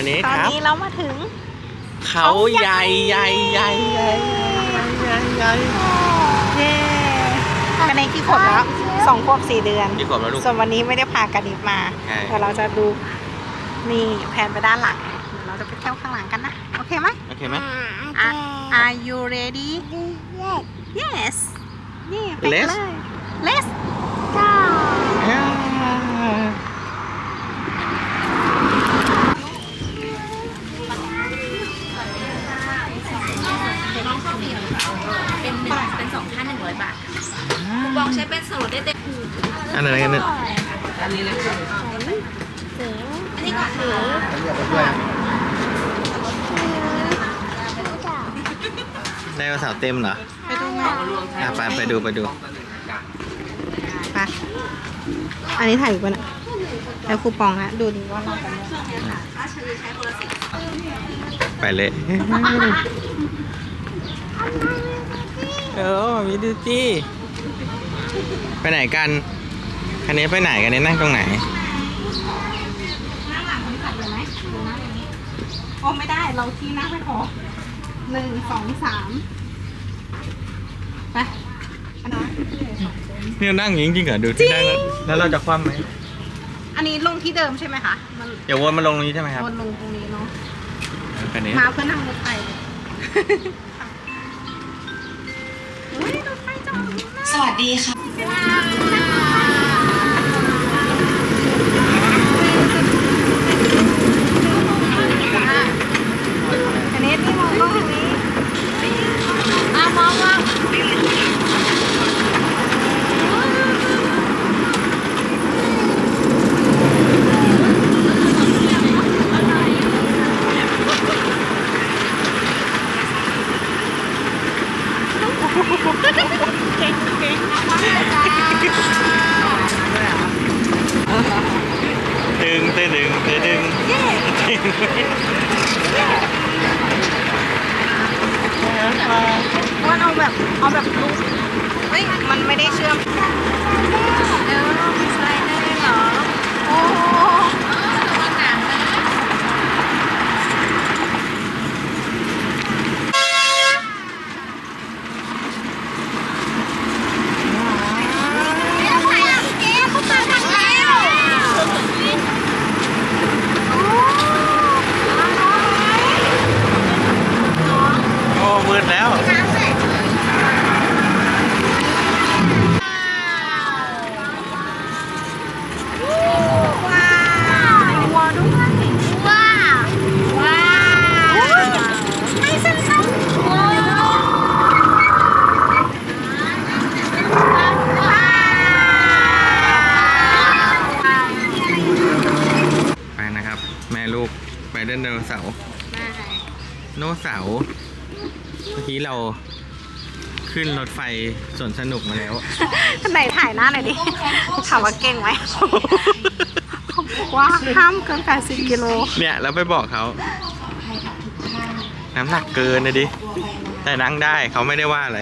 อันนี้ตอนครับ นี้เรามาถึง เขาใหญ่ใหญ่ใหญ่ใหญ่ใหญ่ใหญ่ใหญ่เย้กันในกี่ขวบแล้วสองขวบสี่เดือนกี่ขวบแล้วลูก ส่วนวันนี้ไม่ได้พากันนิดมาใช่เดี๋ยวเราจะดูนี่แผนไปด้านหลังเดี๋ยวเราจะไปเที่ยวข้างหลังกันนะ โอเคไหม โอเคไหมอะ Are you ready Yes นี่ไปกันเลย Let's go เป็นหนึ่งเป็นสองท่านหนึ่งร้อยบาทคูปองใช้เป็นส่วนลดได้เต็ม อันไหนกันเนี่ย อันนี้ก่อนถือ ไดโน เสาร์เต็มเหรอไปดูไหมอะไปไปดูไปดูไปอันนี้ถ่ายอยู่ปะเนี่ยแล้วคูปองนะดูดิว่าเราจะเลือกไปเลยเออมีดูจี้ไปไหนกันคันนี้ไปไหนกันเนี่ยนั่งตรงไหนนั่งหลังคนขับเลยไหมดูนั่งอย่างนี้โอ้ไม่ได้ เราที่นั่งไม่พอหนึ่งสองสาม ไปอันนั้นเนี่ยนั่งอย่างนี้จริงเหรอดูที่นั่งแล้วแล้วเราจะคว่ำไหมอันนี้ลงที่เดิมใช่ไหมคะมันเดี๋ยววนมาลงตรงนี้ใช่ไหมครับวนลงตรงนี้เนาะคันนี้มาเพื่อนั่งรถไฟเลยเฮ้ยรถไฟจอดอยู่นะสวัสดีค่ะ อันนี้ที่มองกล้องอันนี้อะมองมอง ตึงตึงตึงตึงตึง ว่าเอาแบบเอาแบบลูกเฮ้ยมันไม่ได้เชื่อมเออมีสไลเดอร์เหรอโอ้โหโอ้มืดแล้ว ว้าววัวด้วยว้าวว้าวไม่สนุกว้าว ไปนะครับ แม่ลูกไปเดินไดโนเสาร์โน เสาร์เมื่อกี้เราขึ้นรถไฟสวนสนุกมาแล้ว ไหนถ่ายหน้าหน่อยดิถามว่าเก่งไหมเขาบอกว่าห้ามเกิน 80 กิโล เนี่ยเราไปบอกเขา น้ำหนักเกินนะดิ แต่นั่งได้เขาไม่ได้ว่าอะไร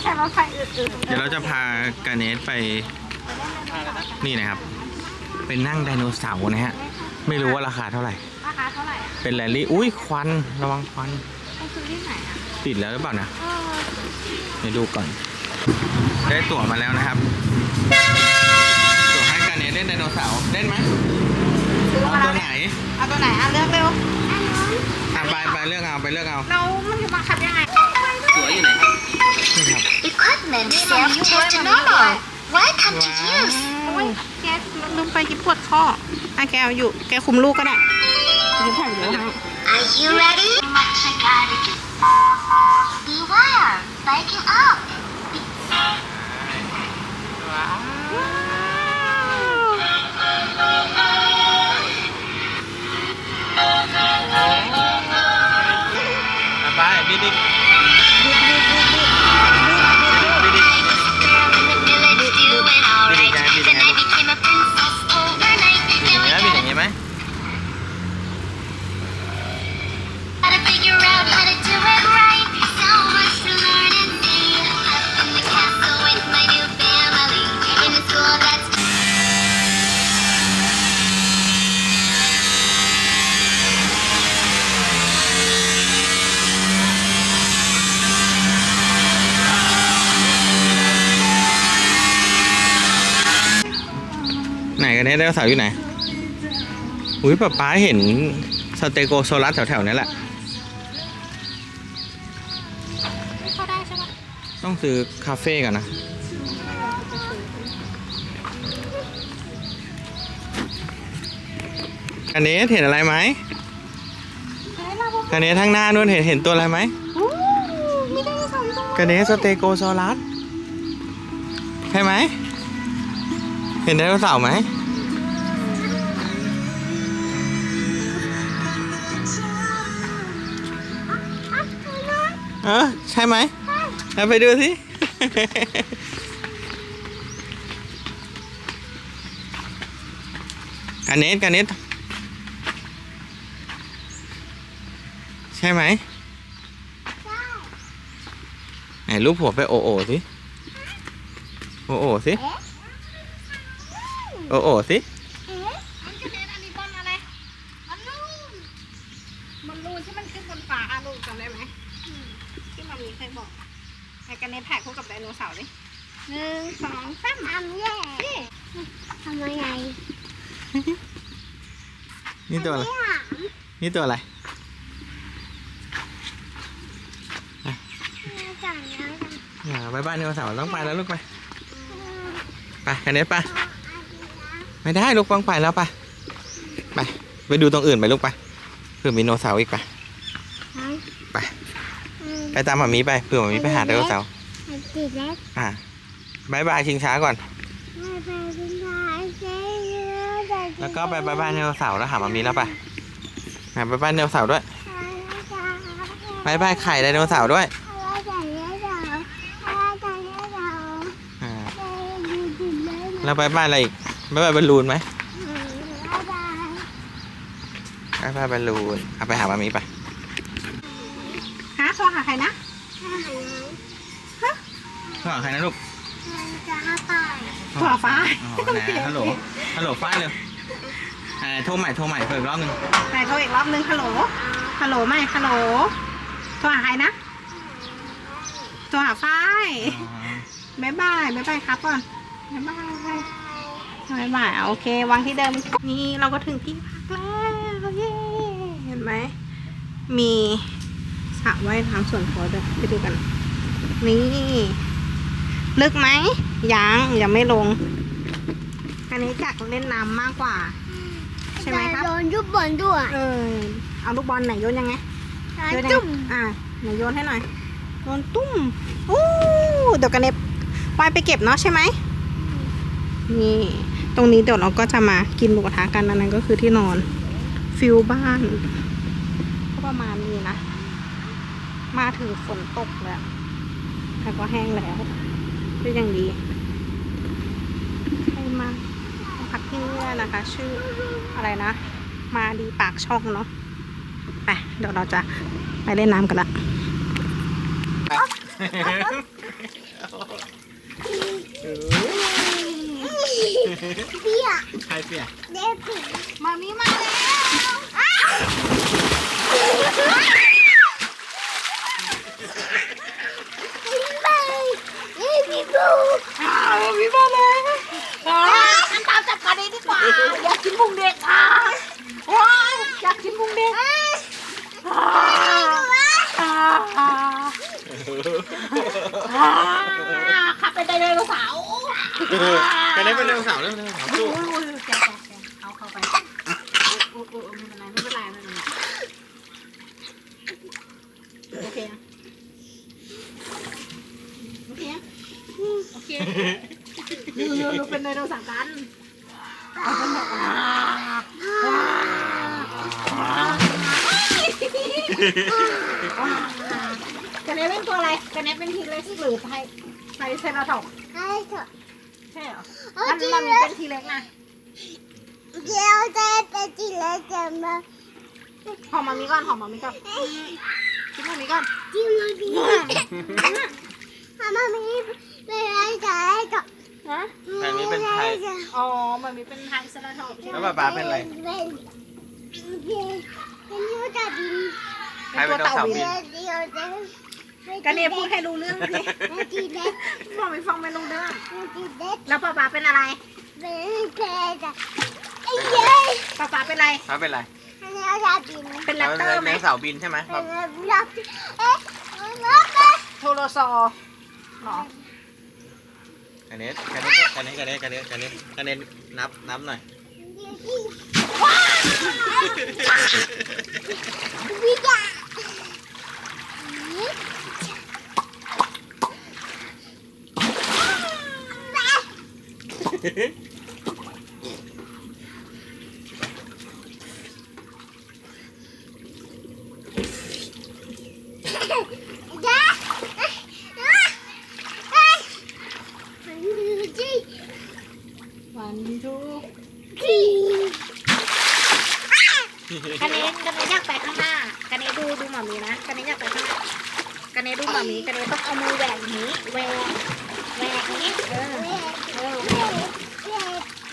แค่รถไฟอื่นเดี๋ยวเราจะพากาเนสไป นี่นะครับ เป็นนั่งไดโนเสาร์นะฮะ ไม่รู้ว่าราคาเท่าไหร่ๆราคาเท่าไหร่อะ เป็นแรลลี่อุ้ยควันระวังควันต้องซื้อที่ไหนอะติดแล้วหรือเปล่านะเออไปดูก่อน ได้ตั๋วมาแล้วนะครับ ตั๋วให้กาเนสเล่นไดโนเสาร์เล่นไหมซื้อเอามาตัวแล้วไหนเนี่ยเอาตัวไหนอะเลือกเร็วอะไปไปเลือกเอาไปเลือกเอาแล้วมันจะบังคับยังไงตั๋วอยู่ไหนครับนี่ครับ Equipment self-test normal. Welcome to Wow. use. โอ้ยแกลืมไปกิบปวดข้ออะแกเอาอยู่ แกคุมลูกก็ได้ ยิ้มถ่ายอยู่ให้ Are you ready? Beware, biking up. ไดโนเสาร์อยู่ไหน อุ้ยป๊าป๊าเห็นสเตโกโซลัสแถวๆนี้แหละเข้าได้ใช่ปะต้องซื้อคาเฟ่ก่อนนะกันเนสเห็นอะไรไหมเฮ้ยเราบอกกันเนสข้างหน้านู่นเห็นเห็นตัวอะไรไหมโอ้มีไดโนเสาร์ตัวกันเนสสเตโกโซลัสใช่ไหม เห็นไดโนเสาร์ไหม เออใช่ไหมเอาไปดูสิ กันเนสกันเนสใช่ไหมไหนรูปหัวไปโอโอสิ โอโอสิ โอโอสิ มันกระเด็นอันนี้บอลอะไรบอลลูนบอลลูนที่มันขึ้นบนฟ้าอะลูกจำได้ไหมที่ มันมีเคยบอกไอ้กันเนสถ่ายคู่กับไดโนเสาร์ดิหนึ่งสองสามทำแย่ทำยังไงนี่ตัวอะไรไม่หามนี่ตัวอะไรไม่จังแล้วจังอ่าบายบายไดโนเสาร์ต้องไปแล้วลูกไป ไปกันเนสไป ไม่ได้ลูกต้องไปแล้วไป ไป ไปดูตรงอื่นไปลูกไปเผื่อมีไดโนเสาร์อีกไปไป ไปตามหมามีไปเผื่อหมามีไปหาไดโนเสาร์ติดแล้วอ่าบายบายชิงช้าก่อน ไม่ไปเป็นไรเจ๊เยอะแต่แล้วก็ไปบายบายไดโนเสาร์แล้วหาหมามีแล้วไปหาบายบายไดโนเสาร์ด้วยบายบายไข่ไดโนเสาร์ด้วยอ่าแล้วบายบายอะไรอีกบายบายบอลลูนไหมบายบายบอลลูนเอาไปหาหมามีไป หาโทรหาใครนะ โทรหาใครนะลูกโทรหาฟ้าอ๋อไหนฮัลโหล ฮัลโหลฟ้าเร็วเอ่อโทรใหม่ โทรใหม่เพิ่มอีกรอบหนึงไหนโทรอีกรอบนึงฮัลโหล ฮัลโหลไม่ฮัลโหล โทรหาใครนะ โทรหาฝ้ายบ๊ายบายบ๊ายบายครับก่อนบ๊ายบายบ๊ายบายโอเควางที่เดิม นี่เราก็ถึงที่พักแล้วเย้เห็นไหม มีสระว่ายน้ำส่วนตัวด้วยไปดูกัน นี่ ลึกไหมยังยังไม่ลง อันนี้อยากเล่นน้ำมากกว่า ใช่ไหมครับโดนยุบบอลด้วยเออเอาลูกบอลไหนโยนยังไงโยนยังไงจุ่มอ่าไหนโยนให้หน่อยโยนตุ้มอู้เดี๋ยวกันเน็บวายไปเก็บเนาะใช่ไหมนี่ตรงนี้เดี๋ยวเราก็จะมากินหมูกระทะกันอันนั้นก็คือที่นอน ฟิลบ้านก็ประมาณนี้นะ มาถึงฝนตกแล้วแต่ก็แห้งแล้ว ก็ยังดีให้มาพักที่นี่นะคะ ชื่ออะไรนะ มาดีปากช่องเนาะไปเดี๋ยวเราจะไปเล่นน้ำกันละเปียใครเปียเด็กมามีมาแล้ว ไปนี่พี่บู อ้าวมีมาแล้วฉันตามจับกันดีกว่า อยากกินพุงเด็กอะว้าวอยากกินพุงเด็กอ่าอ่าอ่าขับไปไดโนเสาร์กันได้เป็นไดโนเสาร์แล้วไดโนเสาร์สู้อุ้ยอุ้ยแกะแกะแกะเอาเข้าไปอุ้ยอุ้ยอุ้ยไม่เป็นไรไม่เป็นไรไม่เป็นไรโอเคนะโอเคนะโอเค ดูดูดูเป็นไดโนเสาร์กันเอาเป็นแบบอ่าอ่ากันเนเป็นตัวอะไรกันเนเป็นทีเล็กหรือไทไทเซราทอปส์ให้เถอะใช่เหรอเอามันจริงมันเลยเป็นทีเล็กนะเดี๋ยวจะเป็นจีเลยจะมาหอมมามีก่อนหอมมามีก่อนกินมามีก่อนจีมาบีทำมามีเป็นไรจะ ให้กับฮะอันนี้เป็นไทย อ๋อมันมีเป็นไทยสลัดทอปใช่ไหมแล้วป๊าป๊าเป็นอะไร เป็นเป็นเป็นยูจะบินใครเป็นไดโนเสาร์บิเดี๋นยวเดี๋ยวจะกันเนพูดให้รู้เรื่องสิจีเล็กฟังไม่ฟังไม่รู้เรื่องจีเล็กแล้วป๊าป๊าเป็นอะไรป๊าป๊าเป็นไร เขาเป็นไรเป็นแรปเตอร์ไหมเลี้ยงเสาบินใช่ไหมครับโทรซอหรอกัน เนสกันเนสกันเนสกันเนสกันเนสกันเนสกันเนสนับนับหน่อยวันทูกันเนสกันเนสอยากไปข้างหน้ากันเนสดูดูหมามีนะกันเนสอยากไปข้างหน้ากันเนสดูหมามีกันเนสต้องเอามือแหวกอย่างนี้แหวกแหวกอย่างนี้เออเออแหวก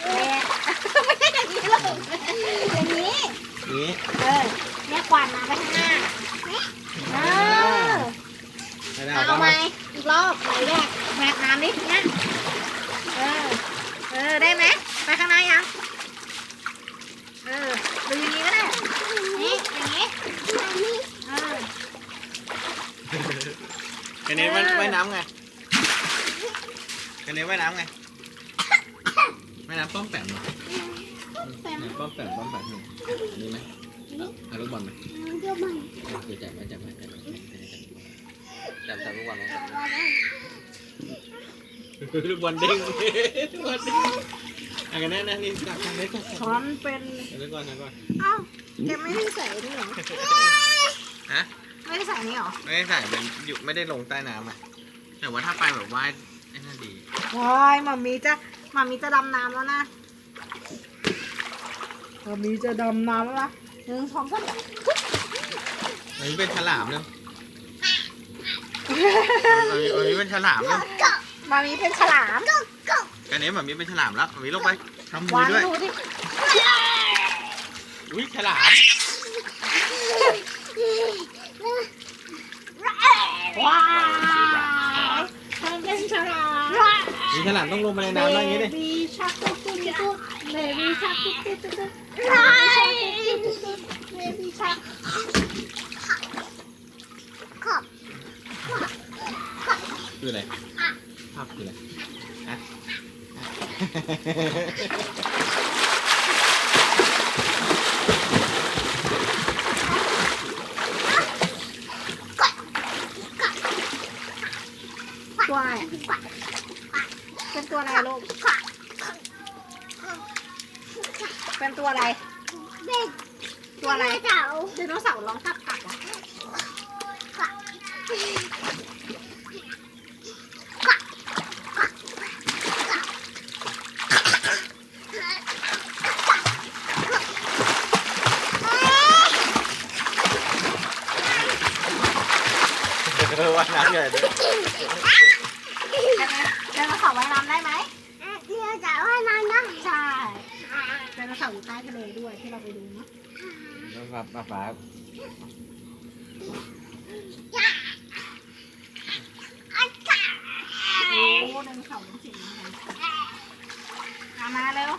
แหวกไม่ใช่อย่างนี้หรอกอย่างนี้ นี่ เออแม่ควันมาไปข้างหน้าเออ ไม่ได้ เอาไหมอีกรอบไหนแหวกแหวกน้ำนิดเนี่ยเออ เออ ได้ไหมไปข้างในยัง เออดูอย่างนี้ก็ได้ นี่ อย่างนี้ เออกันเนสว่ายว่ายน้ำไงกันเนสว่ายน้ำไงว่ายน้ำป้อมแปมเหรอแปมไหนป้อมแปมป้ จับไว้จับไว้จับไว้จับจับลูกบอลไว้ลูกบอลเด้งลูกบอลเด้งอะกันแน่นะนี่จับกันเนสจับช้อนเป็นเดี๋ยวก่อนเดี๋ยวก่อนเอ้าแกไม่ได้ใส่นี่เหรอฮะไม่ได้ใส่นี่เหรอไม่ได้ใส่เป็นอยู่ไม่ได้ลงใต้น้ำอะแต่ว่าถ้าไปแบบว่ายไอ้นั่นดีว้ายหมามีจะหมามีจะดำน้ำแล้วนะหมามีจะดำน้ำแล้วนะหนึ่งสองสามอันนี้เป็นฉลามเนอะ อันนี้อันนี้เป็นฉลามเนอะหมามีเป็นฉลามกันนี้แบบนี้เป็นฉลามแล้วแบบนี้ลงไปทำมืวาองด้วยดูดิอุ้ยฉลามว้าวมันเป็นฉลามมีฉลามต้องลงไปในน้ำแล้วอย่างนี้ดิเบบี้ชักตุ๊กตุ๊กตุ๊กเบบี้ชักตุ๊กตุ๊กตุ๊กตุ๊กเบบี้ชัก คืออะไรภาพคืออะไรฮะตัวอะไรเป็นตัวอะไรลูก เป็นตัวอะไรตัวอะไรไดโนเสาร์ร้องกักกักอะ ว่าน้ำใหญ่เลยไดโนเสาร์ว่ายน้ำได้ไหมใช่ไดโนเสาร์อยู่ใต้ทะเลด้วยที่เราไปดูเนาะป้าป้าป้าโอ้ไดโนเสาร์มันเสียงยังไงเอามาเร็ว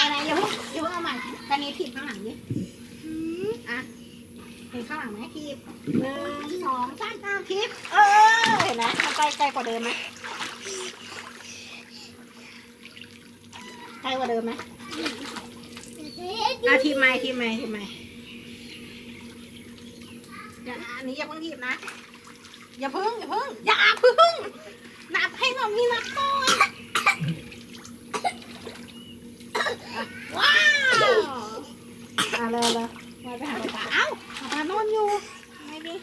อะไรอย่าเพิ่งอย่าเพิ่งเอาใหม่ตอนนี้ถีบข้างหลังดิอะ ถีบข้างหลังไหมถีบหนึ่งสองสามถีบเออเห็นไหมมันไปไกลกว่าเดิมไหมไกลกว่าเดิมไหมอะทีมใหม่ทีมใหม่ทีมใหม่อย่าอันนี้อย่าเพิ่งถีบนะอย่าเพิ่งอย่าเพิ่งอย่าเพิ่งนับให้หน่อยมีนับก่อนอะว้าวอะเลยเลย ไปไปหาป๊าป๊าเอ้าป๊าป๊านอนอยู่ไม่ดี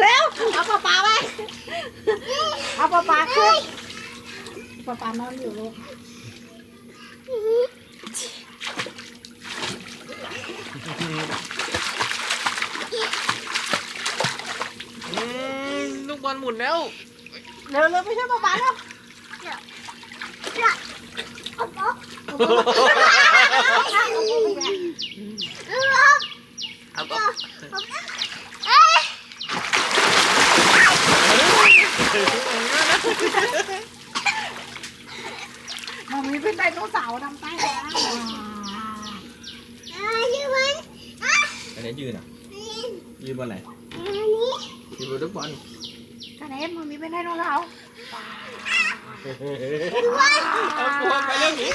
เร็วเอาป๊าป๊าไปเอาป๊าป๊าขึ้นป๊าป๊านอนอยู่ลูกลูกบอลหมุนแล้ว เร็วเร็วไปช่วยป๊าป๊าเร็ว เอาเอาเอามันมีเป็นไดโนเสาร์ทำใต้แล้วอั เนฟมันมีเป็นไดโนเสาร์เอาตัวไปเรื่องนี้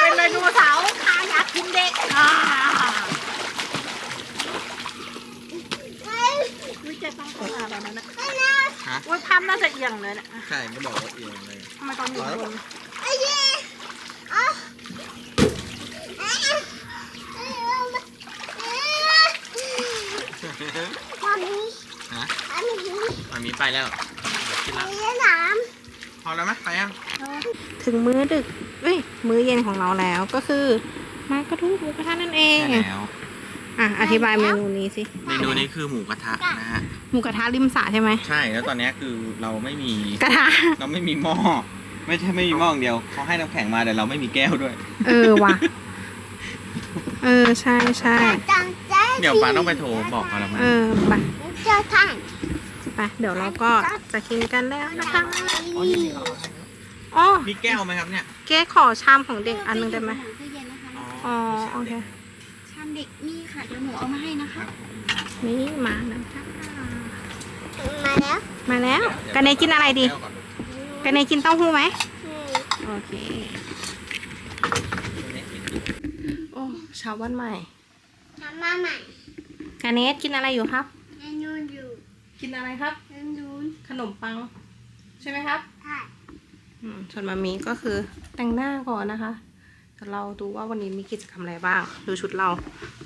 เป็นไดโนเสาร์คาอยากกินเด็กอ่าวิจะต้องทำอะไรแบบนั้นนะฮะว่าทำน่าจะเอียงเลยนะใช่ก็บอกว่าเอียงเลยทำไมตอน อยู่บนฮะมันมีไปแล้วกินละพอแล้วไหมไปยังถึงมื้อดึกเอ้ยมื้อเย็นของเราแล้วก็คือมากระทุ้หมูกระทะนั่นเองใช่แล้วอะอธิบายเมนูนี้สิเมนูนี้คือหมูกระทะนะฮะหมูกระทะริมสระใช่ไหมใช่แล้วตอนนี้คือเราไม่มีกระทะเราไม่มีหม้อไม่ใช่ไม่มีหม้ออย่างเดียวเขาให้น้ำแข็งมาแต่เราไม่มีแก้วด้วย เออว่ะเออใช่ใช่ เดี๋ยวป้าต้องไปโทรบอกเขาแล้วมั้ยเออไปไปเดี๋ยวเราก็จะกินกันแล้วนะคะอ๋อนี่มีเหรออ๋อมีแก้วไหมครับเนี่ยเก๊ขอชามของเด็กอันหนึงได้ไหมตู้เย็นนะคะอ๋อโอเคชามเด็กนี่ค่ะเดี๋ยวหนูเอามาให้นะคะนี่มานะคะมาแล้วกันเนยกินอะไรดีแก้วก่อนกันเนยกินเต้าหู้ไหมโอเคโอ้เช้าวันใหม่ กันเนยกินอะไรอยู่ครับกินอะไรครับขนมปัง ใช่ไหมครับอืมส่วนมามีก็คือแต่งหน้าก่อนนะคะแต่เราดูว่าวันนี้มีกิจกรรมอะไรบ้าง ดูชุดเรา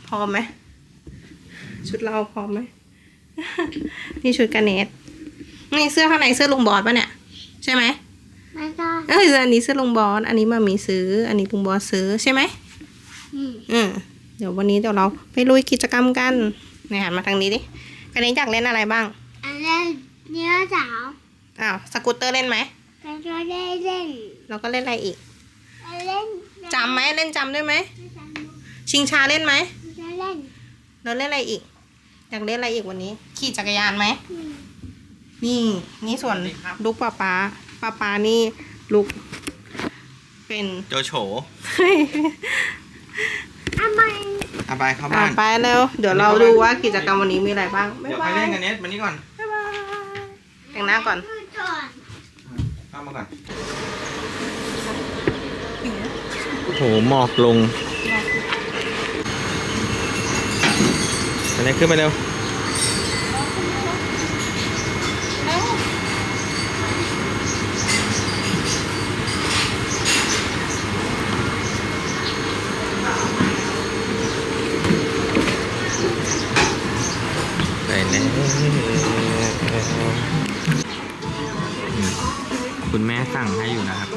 พร้อมไหมชุดเราพร้อมไหม นี่ชุดกันเนสนี่เสื้อข้างในเสื้อลุงบอสปะเนี่ย ใช่ไหมเอ้ยอันนี้เสื้อลุงบอสอันนี้มามีซื้อ อันนี้ลุงบอสซื้อใช่ไหมอืม เดี๋ยววันนี้เดี๋ยวเราไปลุยกิจกรรมกันเนี่ยหันมาทางนี้ดิกันเนสอยากเล่นอะไรบ้างอ้าวสกูตเตอร์เล่นไหมเราก็เล่นอะไรอีกจำไหมเล่นจำได้ไหม ชิงช้าเล่นไหมเราเล่นอะไรอีก อยากเล่นอะไรอีกวันนี้ ขี่จักรยานไหม นี่นี่ส่วนลูกป้าป้าป้าป้านี่ลูกเป็นโจโฉ เฮ้ยเอาไปเข้าอะบ้าน ไปแล้วเดี๋ยวเราดูว่ากิจกรรมวันนี้มีอะไรบ้าง บ๊ายเดี๋ยวไปบายเล่นกันเน็ตมานี่ก่อนบ๊ายบายแต่งหน้าก่อน เข้ามาก่อนโอ้โหหมอกลงอันนี้ขึ้นไปเร็ว สั่งให้อยู่นะครับ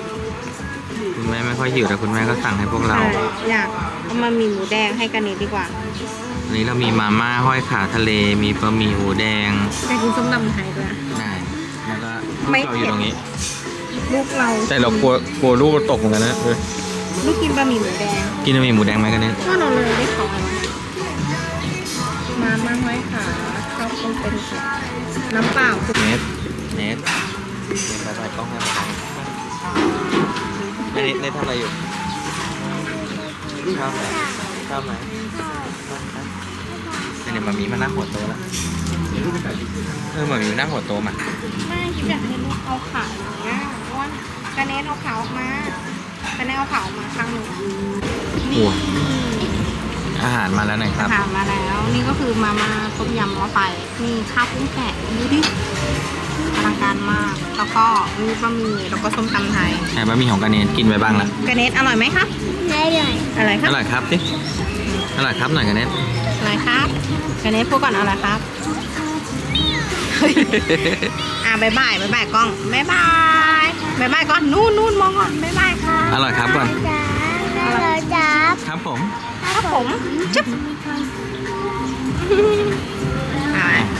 คุณแม่ไม่ค่อยหิวแต่คุณแม่ก็สั่งให้พวกเราใช่อยากเอามามีหมูแดงให้กันนี้ดีกว่าวันนี้เรามีมาม่าห้อยขาทะเล มีบะหมี่หมูแดงอยากกินส้มตำไทยด้วย ได้แล้วก็ไม่ลูกเราอยู่ตรงนี้ ลูกเราแต่เรากลัวกลัวลูกเราตกเหมือนกันนะเออลูกกินบะหมี่หมูแดงกินบะหมี่หมูแดงไหมกันเนี่ย ก็เราเลยได้ของ เนสเนสทำอะไรอยู่ชอบไหมชอบไหมชอบไหมเนี่ยมามีมานั่งหัวโตะแล้วเออมามีมานั่งหัวโตะมาไม่คิดอยากให้ลูกเอาขาอย่างเงี้ยเพราะว่ากระเนสเอาขาออกมากระเนสเอาขาออกมาข้างหนึ่งนี่อาหารมาแล้วนะครับผ่านมาแล้ว นี่ก็คือมามาต้มยำหม้อไฟนี่ข้าวกุ้งแกะดูดิอ ลังการมาก แล้วก็มีบะหมี่แล้วก็ส้มตำไทยไหนบะหมี่ของกาเนสกินไปบ้างละกระเนสอร่อยไหมครับอร่อยคอรับร่อยครับดิอร่อยครับหน่อยกาเนสอร่อยครับกระเนสพูดก่อนอร่อยครับ อะบายบายบายบายกล้องบายบายบายบายก่อนนู่นนู่นมองก่อนบายบายค่ะอร่อยครับก่อนครับผม ครับผมจุ๊บอะ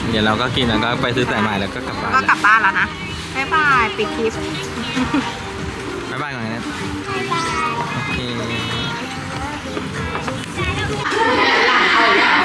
เดี๋ยวเราก็กินแล้วก็ไปซื้อสายใหม่แล้วก็กลับบ้านก็กลับบ้านแล้วนะบายบายปิดคลิป บ๊ายบ๊ายบายก่อนนะบ๊ายบ